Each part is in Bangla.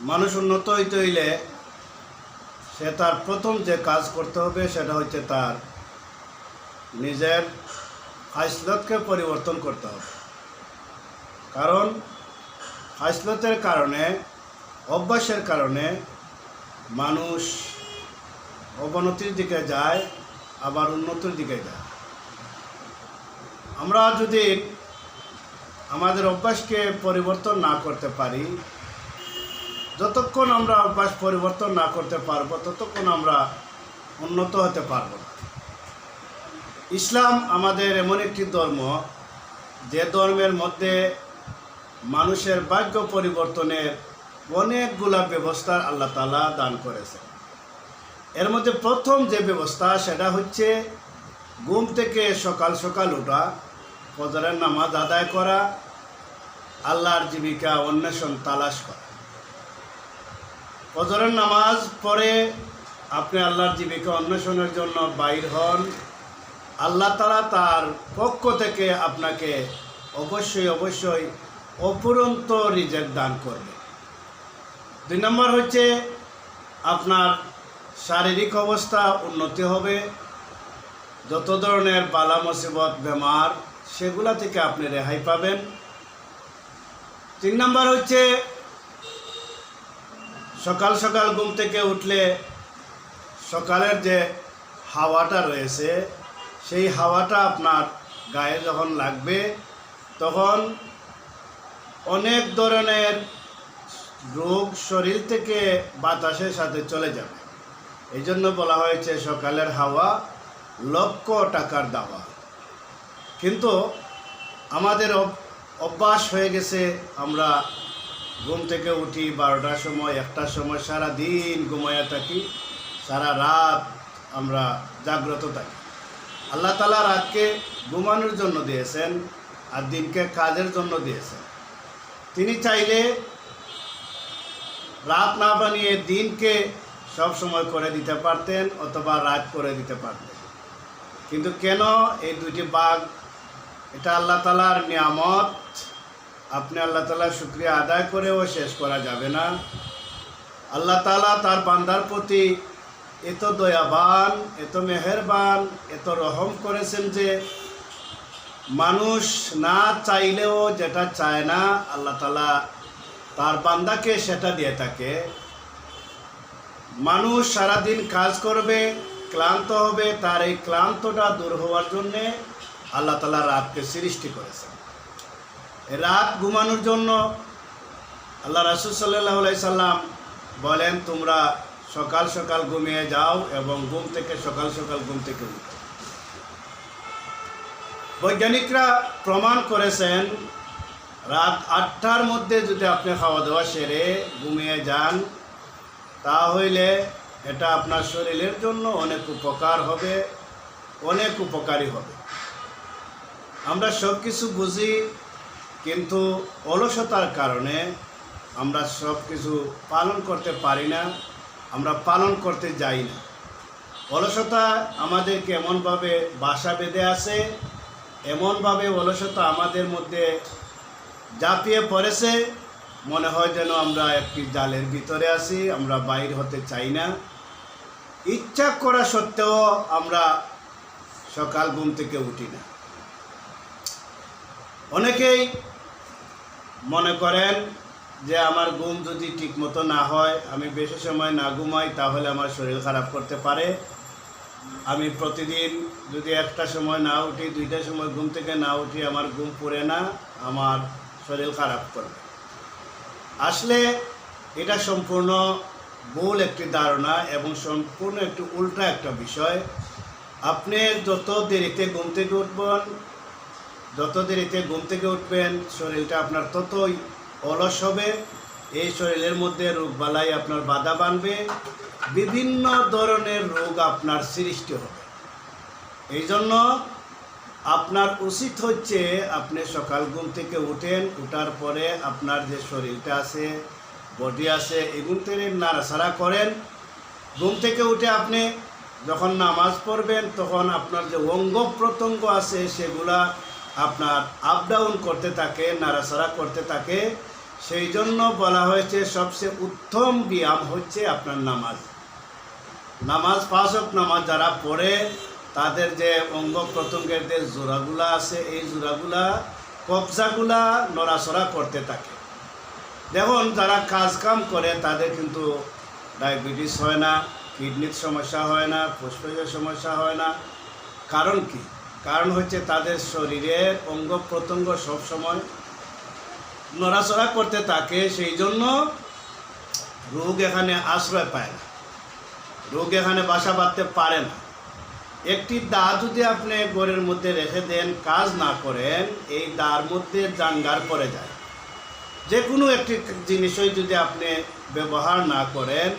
মানুষ উন্নত হইতে হইলে সে তার প্রথম যে কাজ করতে হবে সেটা হচ্ছে তার নিজের হাইসলতকে পরিবর্তন করতে হবে। কারণ হাইসলতের কারণে, অভ্যাসের কারণে মানুষ অবনতির দিকে যায়, আবার উন্নতির দিকে যায়। আমরা যদি আমাদের অভ্যাসকে পরিবর্তন না করতে পারি যতক্ষণ আমরা অভ্যাস পরিবর্তন না করতে পারব, ততক্ষণ আমরা উন্নত হতে পারব না। ইসলাম আমাদের এমন একটি ধর্ম, যে ধর্মের মধ্যে মানুষের ভাগ্য পরিবর্তনের অনেকগুলা ব্যবস্থা আল্লাহ তালা দান করেছে এর মধ্যে প্রথম যে ব্যবস্থা, সেটা হচ্ছে ঘুম থেকে সকাল সকাল ওঠা, ফজরের নামাজ আদায় করা, আল্লাহর জীবিকা অন্বেষণ, তালাশ করা। ফজরের নামাজ পড়ে আপনি আল্লাহর জীবিকা অন্বেষণের জন্য বাইর হন। আল্লাহ তালা তার পক্ষ থেকে আপনাকে অবশ্যই অবশ্যই অপুরন্ত রিজেক্ট দান করবে। দুই নম্বর হচ্ছে আপনার শারীরিক অবস্থা উন্নতি হবে। যত ধরনের বালা মুসিবত, বেমার, সেগুলা থেকে আপনি রেহাই পাবেন। তিন নম্বর হচ্ছে সকাল সকাল ঘুম থেকে উঠলে সকালের যে হাওয়াটা রয়েছে, সেই হাওয়াটা আপনার গায়ে যখন লাগবে, তখন অনেক ধরনের রোগ শরীর থেকে বাতাসের সাথে চলে যাবে। এই জন্য বলা হয়েছে সকালের হাওয়া লক্ষ টাকার দাওয়া। কিন্তু আমাদের অভ্যাস হয়ে গেছে আমরা ঘুম থেকে উঠি বারোটার সময়, একটার সময় সারা দিন ঘুমাইয়া থাকি। সারা রাত আমরা জাগ্রত থাকি। আল্লাহ তালা রাতকে ঘুমানোর জন্য দিয়েছেন আর দিনকে কাজের জন্য দিয়েছেন। তিনি চাইলে রাত না বানিয়ে দিনকে সব সময় করে দিতে পারতেন অথবা রাত করে দিতে পারতেন। কিন্তু কেন এই দুইটি বাঘ? এটা আল্লাহ তালার নিয়ামত। আপনি আল্লাহ তালার শুক্রিয়া আদায় করেও শেষ করা যাবে না। আল্লাহ তালা তার বান্দার প্রতি এত দয়াবান, এত মেহেরবান, এত রহম করেছেন যে মানুষ না চাইলেও যেটা চায় না, আল্লাহ তালা তার বান্দাকে সেটা দিয়ে থাকে। মানুষ সারাদিন কাজ করবে, ক্লান্ত হবে, তার এই ক্লান্তটা দূর হওয়ার জন্যে আল্লাহ তালা রাতকে সৃষ্টি করেছেন। রাত ঘুমানোর জন্য আল্লাহ রাসুল সাল্লাহ সাল্লাম বলেন, তোমরা সকাল সকাল ঘুমিয়ে যাও এবং ঘুম থেকে সকাল সকাল ঘুম থেকে উঠো। বৈজ্ঞানিকরা প্রমাণ করেছেন, রাত আটটার মধ্যে যদি আপনি খাওয়া দাওয়া সেরে ঘুমিয়ে যান, তাহলে এটা আপনার শরীরের জন্য অনেক উপকার হবে, অনেক উপকারী হবে। আমরা সব কিছু বুঝি কিন্তু অলসতার কারণে আমরা সব কিছু পালন করতে পারি না, আমরা পালন করতে যাই না। অলসতা আমাদেরকে এমনভাবে বাসা বেঁধে আছে, এমনভাবে অলসতা আমাদের মধ্যে জাপিয়ে পড়েছে, মনে হয় যেন আমরা একটি জালের ভিতরে আছি, আমরা বাইর হতে চাই না। ইচ্ছা করা সত্ত্বেও আমরা সকাল ঘুম থেকে উঠি না। অনেকেই মনে করেন যে আমার ঘুম যদি ঠিকমতো না হয়, আমি বেশি সময় না ঘুমাই, তাহলে আমার শরীর খারাপ করতে পারে। আমি প্রতিদিন যদি একটা সময় না উঠি দুইটার সময় ঘুম থেকে না উঠি, আমার ঘুম পুড়ে না, আমার শরীর খারাপ করবে। আসলে এটা সম্পূর্ণ ভুল একটি ধারণা এবং সম্পূর্ণ একটি উল্টা একটা বিষয়। আপনি যত দেরিতে ঘুম থেকে উঠবেন যত দেরিতে ঘুম থেকে উঠবেন, শরীরটা আপনার ততই অলস হবে। এই শরীরের মধ্যে রোগবালাই আপনার বাধা বানবে। বিভিন্ন ধরনের রোগ আপনার সৃষ্টি হবে। এই জন্য আপনার উচিত হচ্ছে আপনি সকাল ঘুম থেকে উঠেন, উঠার পরে আপনার যে শরীরটা আছে, বডি আছে এগুলো থেকে নাড়াচাড়া করেন। ঘুম থেকে উঠে আপনি যখন নামাজ পড়বেন, তখন আপনার যে অঙ্গ প্রত্যঙ্গ আছে, সেগুলা আপনার আপ ডাউন করতে থাকে, নাড়াচাড়া করতে থাকে, সেই জন্য বলা হয়েছে সবচেয়ে উত্তম ব্যায়াম হচ্ছে আপনার নামাজ। নামাজ পাঁচক নামাজ যারা পড়ে, তাদের যে অঙ্গ প্রত্যঙ্গের যে জোড়াগুলা আছে, এই জোড়াগুলা, কবজাগুলা নড়াচড়া করতে থাকে। দেখুন, যারা কাজ কাম করে, তাদের কিন্তু ডায়াবেটিস হয় না, কিডনির সমস্যা হয় না, ফুসফুসের সমস্যা হয় না। কারণ কি? কারণ হচ্ছে তাদের শরীরের অঙ্গ প্রত্যঙ্গ সবসময় নড়াচড়া করতে থাকে, সেই জন্য রোগ এখানে আশ্রয় পায় না। রোগ এখানে বাসা বাঁধতে পারে না। একটি দা যদি আপনি ঘরের মধ্যে রেখে দেন, কাজ না করেন, এই দার মধ্যে জাঙ্গার পড়ে যায়। যে কোনো একটি জিনিসই যদি আপনি ব্যবহার না করেন,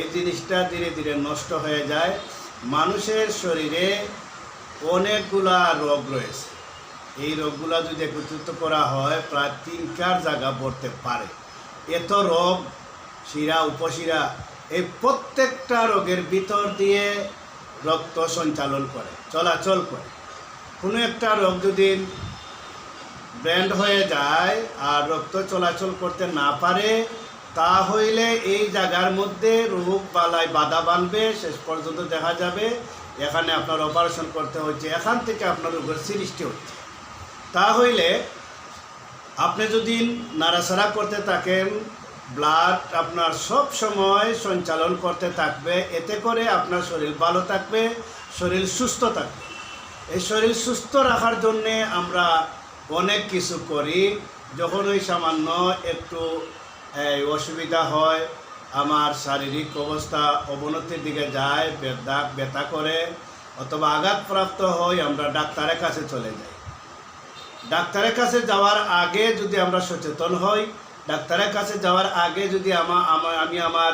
এই জিনিসটা ধীরে ধীরে নষ্ট হয়ে যায়। মানুষের শরীরে অনেকগুলা রোগ রয়েছে। এই রোগগুলা যদি একত্রিত করা হয়, প্রায় তিন চার জায়গা পড়তে পারে। এত রোগ, শিরা, উপশিরা, এই প্রত্যেকটা রোগের ভিতর দিয়ে রক্ত সঞ্চালন করে, চলাচল করে। কোনো একটা রোগ যদি ব্র্যান্ড হয়ে যায় আর রক্ত চলাচল করতে না পারে, তা হইলে এই জায়গার মধ্যে রোগ বালায় বাধা বাঁধবে শেষ পর্যন্ত দেখা যাবে এখানে আপনার অপারেশন করতে হচ্ছে এখান থেকে আপনার রোগের সৃষ্টি হচ্ছে। তা হইলে আপনি যদি নাড়াচাড়া করতে থাকেন ব্লাড আপনার সব সময় সঞ্চালন করতে থাকবে, এতে করে আপনার শরীর ভালো থাকবে, শরীর সুস্থ থাকবে। এই শরীর সুস্থ রাখার জন্যে আমরা অনেক কিছু করি। যখন ওই সামান্য একটু অসুবিধা হয় আমার শারীরিক অবস্থা অবনতির দিকে যায়, ব্যথা ব্যথা করে, অথবা আঘাতপ্রাপ্ত হই, আমরা ডাক্তারের কাছে চলে যাই। ডাক্তারের কাছে যাওয়ার আগে যদি আমরা সচেতন হই, ডাক্তারের কাছে যাওয়ার আগে যদি আমা, আমা- আমি আমার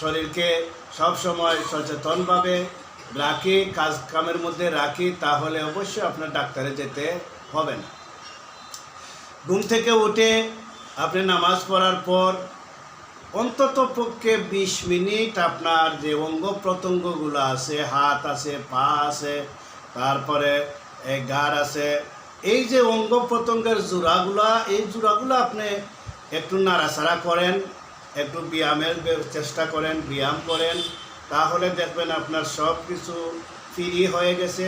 শরীরকে সব সময় সচেতনভাবে রাখি, কাজ, কামের মধ্যে রাখি, তাহলে অবশ্যই আপনার ডাক্তারে যেতে হবে না। ঘুম থেকে উঠে আপনি নামাজ পড়ার পর অন্তত পক্ষে বিশ মিনিট আপনার যে অঙ্গ প্রত্যঙ্গগুলো আছে, হাত আছে, পা আছে, তারপরে গার আছে, এই যে অঙ্গ প্রত্যঙ্গের জোড়াগুলা, এই জোড়াগুলো আপনি একটু নাড়াচাড়া করেন, একটু ব্যায়ামের চেষ্টা করেন, ব্যায়াম করেন, তাহলে দেখবেন আপনার সব কিছু ফ্রি হয়ে গেছে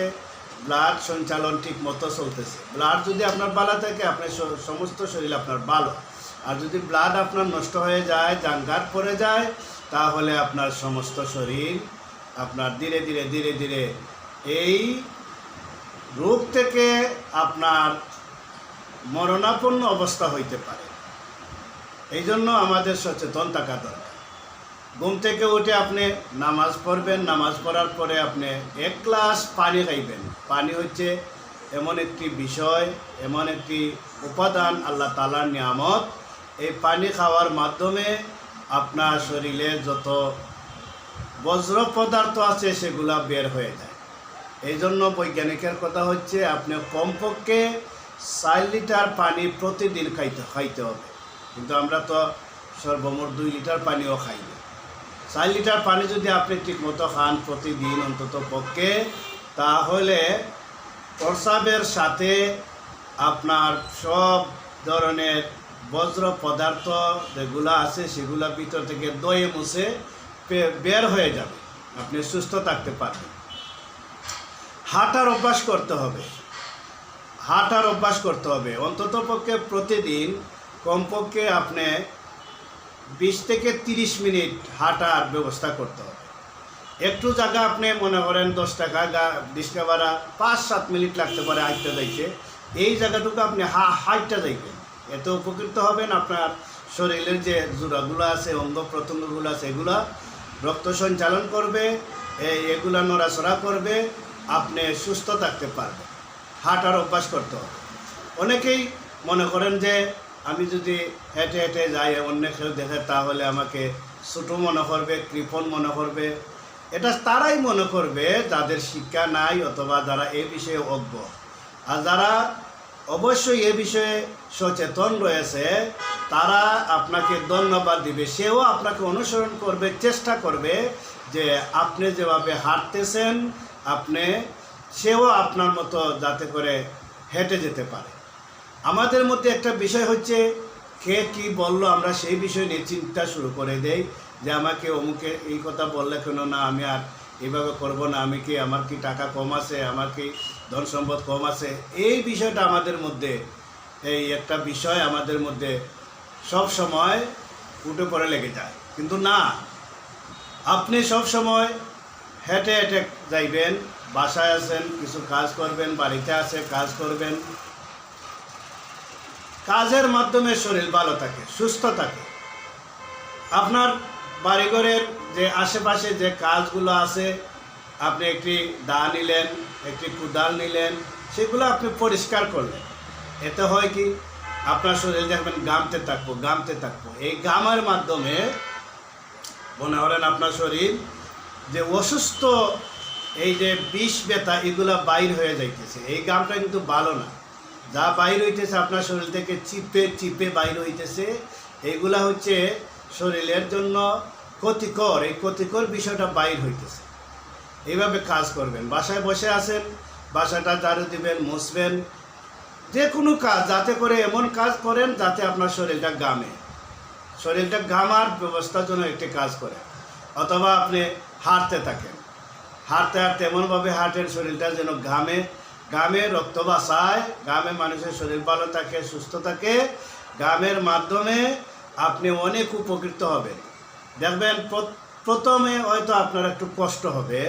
ব্লাড সঞ্চালন ঠিক মতো চলতেছে। ব্লাড যদি আপনার ভালো থাকে, আপনার সমস্ত শরীর আপনার ভালো। আর যদি ব্লাড আপনার নষ্ট হয়ে যায় জাঙ্গার পড়ে যায়, তাহলে আপনার সমস্ত শরীর আপনার ধীরে ধীরে ধীরে ধীরে এই রোগ থেকে আপনার মরণাপন্ন অবস্থা হইতে পারে। এই জন্য আমাদের সচেতন থাকা দরকার। ঘুম থেকে উঠে আপনি নামাজ পড়বেন, নামাজ পড়ার পরে আপনি এক গ্লাস পানি খাইবেন। পানি হচ্ছে এমন একটি বিষয়, এমন একটি উপাদান, আল্লাহ তালার নিয়ামত। এই পানি খাওয়ার মাধ্যমে আপনার শরীরে যত বজ্র পদার্থ আছে সেগুলা বের হয়ে যায়। এই জন্য বৈজ্ঞানিকের কথা হচ্ছে, আপনি কমপক্ষে চার লিটার পানি প্রতিদিন খাইতে খাইতে হবে। কিন্তু আমরা তো সর্বমোট দুই লিটার পানিও খাই না। চার লিটার পানি যদি আপনি ঠিকমতো খান প্রতিদিন অন্তত পক্ষে, তাহলে প্রসাবের সাথে আপনার সব ধরনের বজ্র পদার্থ যেগুলো আছে, সেগুলো ভিতর থেকে দয়ে মুছে বের হয়ে যাবে। আপনি সুস্থ থাকতে পারবেন। হাঁটার অভ্যাস করতে হবে। হাঁটার অভ্যাস করতে হবে। অন্তত পক্ষে প্রতিদিন কমপক্ষে আপনি বিশ থেকে তিরিশ মিনিট হাঁটার ব্যবস্থা করতে হবে। একটু জায়গা আপনি মনে করেন দশ টাকা গা রিক্সা ভাড়া পাঁচ সাত মিনিট লাগতে পারে হাঁটতে যাইতে। এই জায়গাটুকু আপনি হা হাইটটা যাইবেন এতে উপকৃত হবেন আপনার শরীরের যে জোড়াগুলো আছে, অঙ্গ প্রত্যঙ্গগুলো আছে, এগুলা রক্ত সঞ্চালন করবে এগুলা নড়াচড়া করবে, আপনি সুস্থ থাকতে পারবেন। হাঁটার অভ্যাস করতে হবে। অনেকেই মনে করেন যে, আমি যদি হেঁটে হেঁটে যাই, অন্য কেউ দেখে, তাহলে আমাকে ছোটো মনে করবে, কৃপণ মনে করবে। এটা তারাই মনে করবে, যাদের শিক্ষা নাই অথবা যারা এ বিষয়ে অজ্ঞ। আর যারা অবশ্যই এ বিষয়ে সচেতন রয়েছে, তারা আপনাকে ধন্যবাদ দিবে। সেও আপনাকে অনুসরণ করবে, চেষ্টা করবে যে আপনি যেভাবে হাঁটতেছেন, আপনি, সেও আপনার মতো যাতে করে হেঁটে যেতে পারে। আমাদের মধ্যে একটা বিষয় হচ্ছে, কে কি বলল আমরা সেই বিষয় নিয়ে চিন্তা শুরু করে দেই, যে আমাকে অমুকে এই কথা বললে কেন? না, আমি আর এইভাবে করব না, আমি কি, আমার কি টাকা কম আছে, আমার কি ধন সম্পদ কম আছে? এই বিষয়টা আমাদের মধ্যে এই একটা বিষয় আমাদের মধ্যে সব সময় উঠে পড়ে লেগে যায়। কিন্তু না, আপনি সব সময় হেঁটে হেঁটে যাইবেন, বাসায় আছেন, কিছু কাজ করবেন, বাড়িতে আছে, কাজ করবেন। কাজের মাধ্যমে শরীর ভালো থাকে, সুস্থ থাকে। আপনার বাড়িঘরের যে আশেপাশে যে কাজগুলো আছে, আপনি একটি দা নিলেন, একটি কুদাল নিলেন, সেগুলো আপনি পরিষ্কার করলেন। এতে হয় কি? আপনার শরীর দেখবেন গামতে থাকব গামতে থাকব। এই গামের মাধ্যমে মনে করেন আপনার শরীর যে অসুস্থ, এই যে বিষ, ব্যথা, এগুলা বাইর হয়ে যাইতেছে। এই গামটা কিন্তু ভালো না। যা বাইর হইতেছে আপনার শরীর থেকে চিপে চিপে বাইর হইতেছে। এইগুলা হচ্ছে শরীরের জন্য ক্ষতিকর। এই ক্ষতিকর বিষয়টা বাইর হইতেছে। এইভাবে কাজ করবেন। বাসায় বসে আছেন, বাসাটা ঝাড়ু দিবেন, মুছবেন যে কোনো কাজ, যাতে করে এমন কাজ করেন যাতে আপনার শরীরটা গামে শরীরটা গামার ব্যবস্থার জন্য একটি কাজ করে, অথবা আপনি হাঁটতে থাকেন। হাঁটতে হাঁটতে এমনভাবে হাঁটেন, শরীরটা যেন ঘামে। ঘামে রক্ত বাসায়, ঘামে মানুষের শরীর ভালো থাকে, সুস্থ থাকে। ঘামের মাধ্যমে আপনি অনেক উপকৃত হবেন। দেখবেন প্রথমে হয়তো আপনার একটু কষ্ট হবে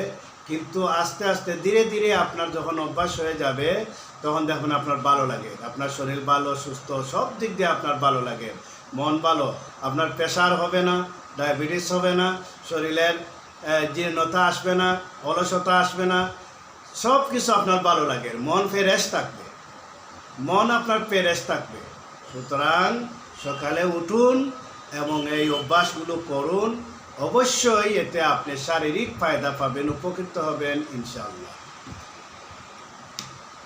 কিন্তু আস্তে আস্তে ধীরে ধীরে আপনার যখন অভ্যাস হয়ে যাবে, তখন দেখবেন আপনার ভালো লাগে। আপনার শরীর ভালো, সুস্থ, সব দিক দিয়ে আপনার ভালো লাগে। মন ভালো। আপনার প্রেশার হবে না, ডায়াবেটিস হবে না, শরীরের জীর্ণতা আসবে না, অলসতা আসবে না। সব কিছু আপনার ভালো লাগে। মন ফ্রেশ থাকবে। মন আপনার ফ্রেশ থাকবে। সুতরাং সকালে উঠুন এবং এই অভ্যাসগুলো করুন। অবশ্যই এতে আপনি শারীরিক ফায়দা পাবেন উপকৃত হবেন ইনশাআল্লাহ।